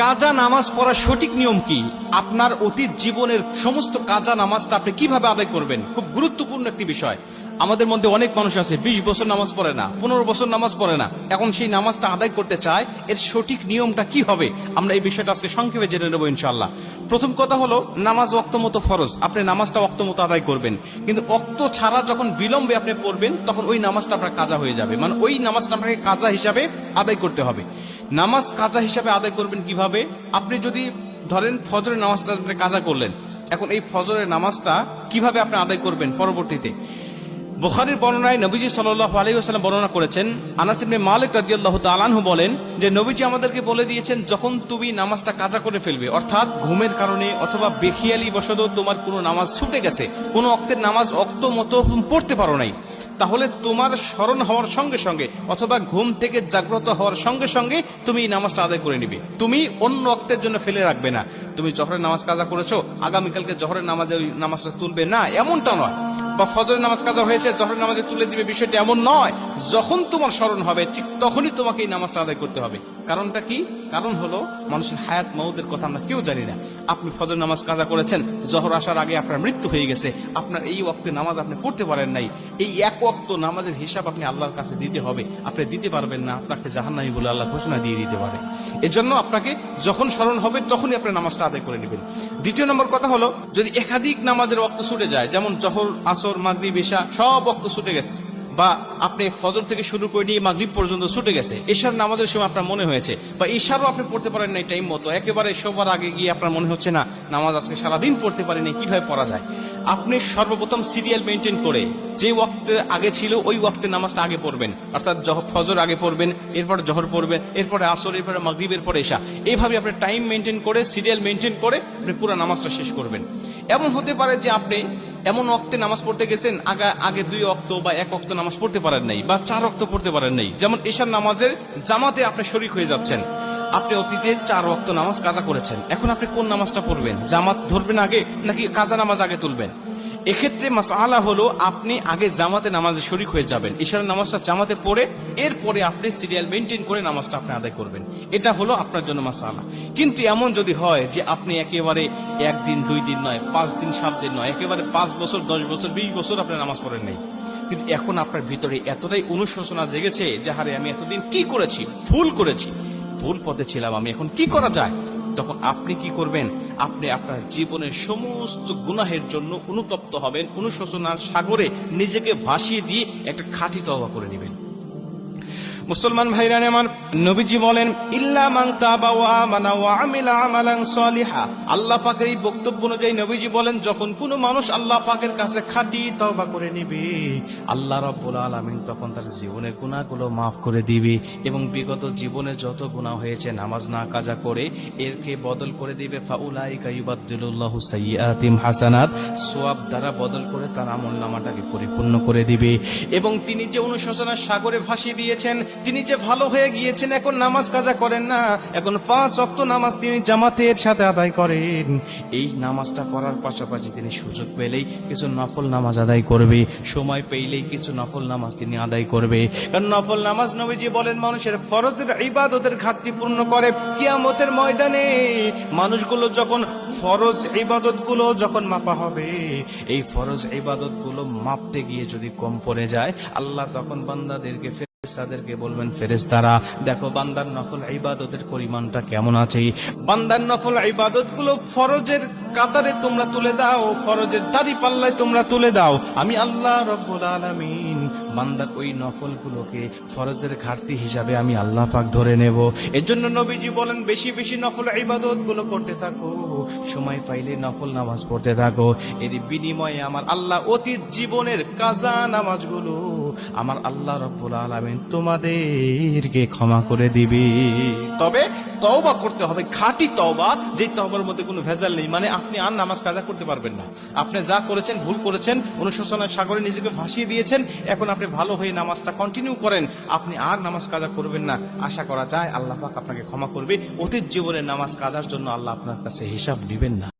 কাজা নামাজ পড়ার সঠিক নিয়ম কি? আপনার অতীত জীবনের সমস্ত কাজা নামাজটা আপনি কীভাবে আদায় করবেন? খুব গুরুত্বপূর্ণ একটি বিষয়। আমাদের মধ্যে অনেক মানুষ আছে, বিশ বছর নামাজ পড়ে না, পনেরো বছর নামাজ পড়ে না। এখন সেই নামাজটা আদায় করতে চায়, এর সঠিক নিয়মটা কি হবে? আমরা এই বিষয়টা আজকে সংক্ষেপে জেনে নেব ইনশাল্লাহ প্রথম কথা হলো, নামাজ অক্ত মতো ফরজ, আপনি নামাজটা অক্ত মতো আদায় করবেন। কিন্তু অক্ত ছাড়া যখন বিলম্বে আপনি পড়বেন, তখন ওই নামাজটা আপনার কাজা হয়ে যাবে। মানে ওই নামাজটা আপনাকে কাজা হিসাবে আদায় করতে হবে। নামাজ কাজা হিসাবে আদায় করবেন কীভাবে? আপনি যদি ধরেন ফজরের নামাজটা আপনি কাজা করলেন, এখন এই ফজরের নামাজটা কীভাবে আপনি আদায় করবেন পরবর্তীতে? বুখারীর বর্ণনায় নবীজি সাল্লাল্লাহু আলাইহি ওয়াসাল্লাম বর্ণনা করেছেন, আনাস ইবনে মালিক রাদিয়াল্লাহু তাআলা আনহু বলেন যে নবীজি আমাদেরকে বলে দিয়েছেন, যখন তুমি নামাজটা কাজা করে ফেলবে, অর্থাৎ ঘুমের কারণে অথবা বেখিয়ালি বসত তোমার কোনো নামাজ ছুটে গেছে, কোনো অক্তের নামাজ অক্ত মতো পড়তে পারো নাই, তাহলে তোমার স্মরণ হওয়ার সঙ্গে সঙ্গে অথবা ঘুম থেকে জাগ্রত হওয়ার সঙ্গে সঙ্গে তুমি এই নামাজটা আদায় করে নিবে। তুমি অন্য অক্তের জন্য ফেলে রাখবে না। তুমি জহরের নামাজ কাজা করেছ, আগামীকালকে জহরের নামাজে ওই নামাজটা তুলবে না, এমনটা নয়। বা ফজরের নামাজ কাজা হয়েছে, জহরের নামাজে তুলে দিবে, বিষয়টা এমন নয়। যখন তোমার স্মরণ হবে, ঠিক তখনই তোমাকে এই নামাজটা আদায় করতে হবে। কারণটা কি? কারণ হলো, মানুষের হায়াত মৌদের কথা আমরা কেউ জানি না। আপনি ফজর নামাজ কাজা করেছেন, জহর আসার আগে আপনার মৃত্যু হয়ে গেছে, আপনার এই ওয়াক্তে নামাজ আপনি পড়তে পারেন নাই। এই এক ওয়াক্ত নামাজের হিসাব আপনি আল্লাহর কাছে দিতে হবে। আপনি দিতে পারবেন না, আপনাকে জাহান্নামি বলে আল্লাহ ঘোষণা দিয়ে দিতে পারে। এজন্য আপনাকে যখন স্মরণ হবে, তখনই আপনি নামাজটা আদায় করে নেবেন। দ্বিতীয় নম্বর কথা হলো, যদি একাধিক নামাজের ওয়াক্ত ছুটে যায়, যেমন জহর, আসর মাগরিব এশা সব ওয়াক্ত ছুটে গেছে। বা আপনি ফজর থেকে শুরু করে নিয়ে মাগরিব পর্যন্ত ছুটে গেছে। এশার নামাজের সময় আপনার মনে হয়েছে। বা ঈশারও আপনি পড়তে পারেন নাই টাইম মতো। একেবারে সবার আগে গিয়ে আপনার মনে হচ্ছে, না, নামাজ আজকে সারাদিন পড়তে পারিনি, কীভাবে পড়া যায়? আপনি সর্বপ্রথম সিরিয়াল মেনটেন করে যে ওয়াক্তে আগে ছিল, ওই ওয়াক্তে নামাজটা আগে পড়বেন। অর্থাৎ ফজর আগে পড়বেন, এরপর জহর পড়বেন, এরপরে আসর, এরপরে মাগরিব এরপরে এশা এইভাবে আপনি টাইম মেনটেন করে, সিরিয়াল মেনটেন করে আপনি পুরো নামাজটা শেষ করবেন। এমন হতে পারে যে আপনি এমন অক্তে নামাজ পড়তে গেছেন, আগে আগে দুই অক্ত বা এক অক্ত নামাজ পড়তে পারেন নাই বা চার অক্ত পড়তে পারেন নাই। যেমন এশার নামাজের জামাতে আপনি শরিক হয়ে যাচ্ছেন। আপনি অতীতে চার অক্ত নামাজ কাজা করেছেন। এখন আপনি কোন নামাজটা পড়বেন? জামাত ধরবেন আগে নাকি কাজা নামাজ আগে তুলবেন? এক্ষেত্রে মাসালা হলো আপনি আগে জামাতে নামাজে শরিক হয়ে যাবেন। ঈশার নামাজটা জামাতে পড়ে, এরপরে আপনি সিরিয়াল মেনটেন করে নামাজটা আপনি আদায় করবেন। এটা হলো আপনার জন্য মাসালা কিন্তু এমন যদি হয় যে আপনি একেবারে একদিন, দুই দিন নয়, পাঁচ দিন, সাত দিন নয়, একেবারে পাঁচ বছর, দশ বছর, বিশ বছর আপনি নামাজ পড়েন নেই। কিন্তু এখন আপনার ভিতরে এতটাই অনুশোচনা জেগেছে যে, হারে, আমি এতদিন কি করেছি? ভুল করেছি। ভুল পথে ছিলাম আমি, এখন কি করা যায়? তখন আপনি কি করবেন? আপনি আপনার জীবনের সমস্ত গুনাহের জন্য অনুতপ্ত হবেন, অনুশোচনার সাগরে নিজেকে ভাসিয়ে দিয়ে একটা খাঁটি তবা করে নেবেন। মুসলমান ভাইরান, আমার নবীজি বলেন তাবা ওয়া ওয়া আল্লাহ পাকের এই বক্তব্য অনুযায়ী নবীজি বলেন, যখন কোনো মানুষ আল্লাহ পাকের কাছে খাঁটি তওবা করে নিবে, আল্লাহ রাব্বুল আলামিন তখন তার জীবনের গুনাহগুলো মাফ করে দিবে এবং বিগত জীবনে যত গুনাহ হয়েছে, নামাজ না কাজা করে এরকে বদল করে দিবে। ফাউলাইকা ইউবাদদিলুল্লাহু সাইয়্যাতিম হাসানাত। সোয়াব দ্বারা বদল করে তার আমল নামাটাকে পরিপূর্ণ করে দিবে এবং তিনি যে অনুশোচনার সাগরে ভাসিয়ে দিয়েছেন তিনি যে ভালো হয়ে গিয়েছেন, এখন নামাজ কাজা করেন না। এখন পাঁচ অক্ত নামাজ তিনি জামাতের সাথে আদায় করেন। এই নামাজটা করার পাশাপাশি তিনি সুযোগ পেলেই কিছু নফল নামাজ আদায় করবে। সময় পেলেই কিছু নফল নামাজ তিনি আদায় করবে। কারণ নফল নামাজ নবীজি বলেন, মানুষের ফরজের ইবাদতের ঘাটতি পূর্ণ করে কিয়ামতের ময়দানে। মানুষগুলো যখন ফরজ ইবাদতগুলো যখন মাপা হবে, এই ফরজ ইবাদতগুলো মাপতে গিয়ে যদি কম পড়ে যায়, আল্লাহ তখন বান্দাদেরকে ফেরেশতাদেরকে বলবেন, ফেরেশতারা, দেখো বান্দার নফল ইবাদতের পরিমাণটা কেমন আছে? বান্দার নফল ইবাদতগুলো ফরজের কাতারে তোমরা তুলে দাও, ফরজের দাড়ি পাল্লায় তোমরা তুলে দাও। আমি আল্লাহ রব্বুল আলামিন বান্দার ওই নফল গুলোকে ফরজের ঘাটতি হিসাবে আমি আল্লাহ পাক ধরে নেব। এর জন্য নবীজি বলেন, বেশি বেশি নফল ইবাদতগুলো করতে থাকো, সময় পাইলে নফল নামাজ পড়তে থাকো। এর বিনিময়ে আমার আল্লাহ অতীত জীবনের কাজা নামাজগুলো আমার আল্লাহ রব্বুল আলামিন তোমাদেরকে ক্ষমা করে দিবে। তবে তওবা করতে হবে, খাঁটি তওবা, যে তওবার মধ্যে কোনো ভেজাল নেই। মানে আপনি আর নামাজ কাজা করতে পারবেন না। আপনি যা করেছেন, ভুল করেছেন অনুশোচনার সাগরে নিজেকে ভাসিয়ে দিয়েছেন, এখন আপনি ভালো হয়ে নামাজটা কন্টিনিউ করেন। আপনি আর নামাজ কাজা করবেন না। আশা করা যায় আল্লাহ পাক আপনাকে ক্ষমা করবে। অতীত জীবনের নামাজ কাজার জন্য আল্লাহ আপনার কাছে হিসাব নেবেন না।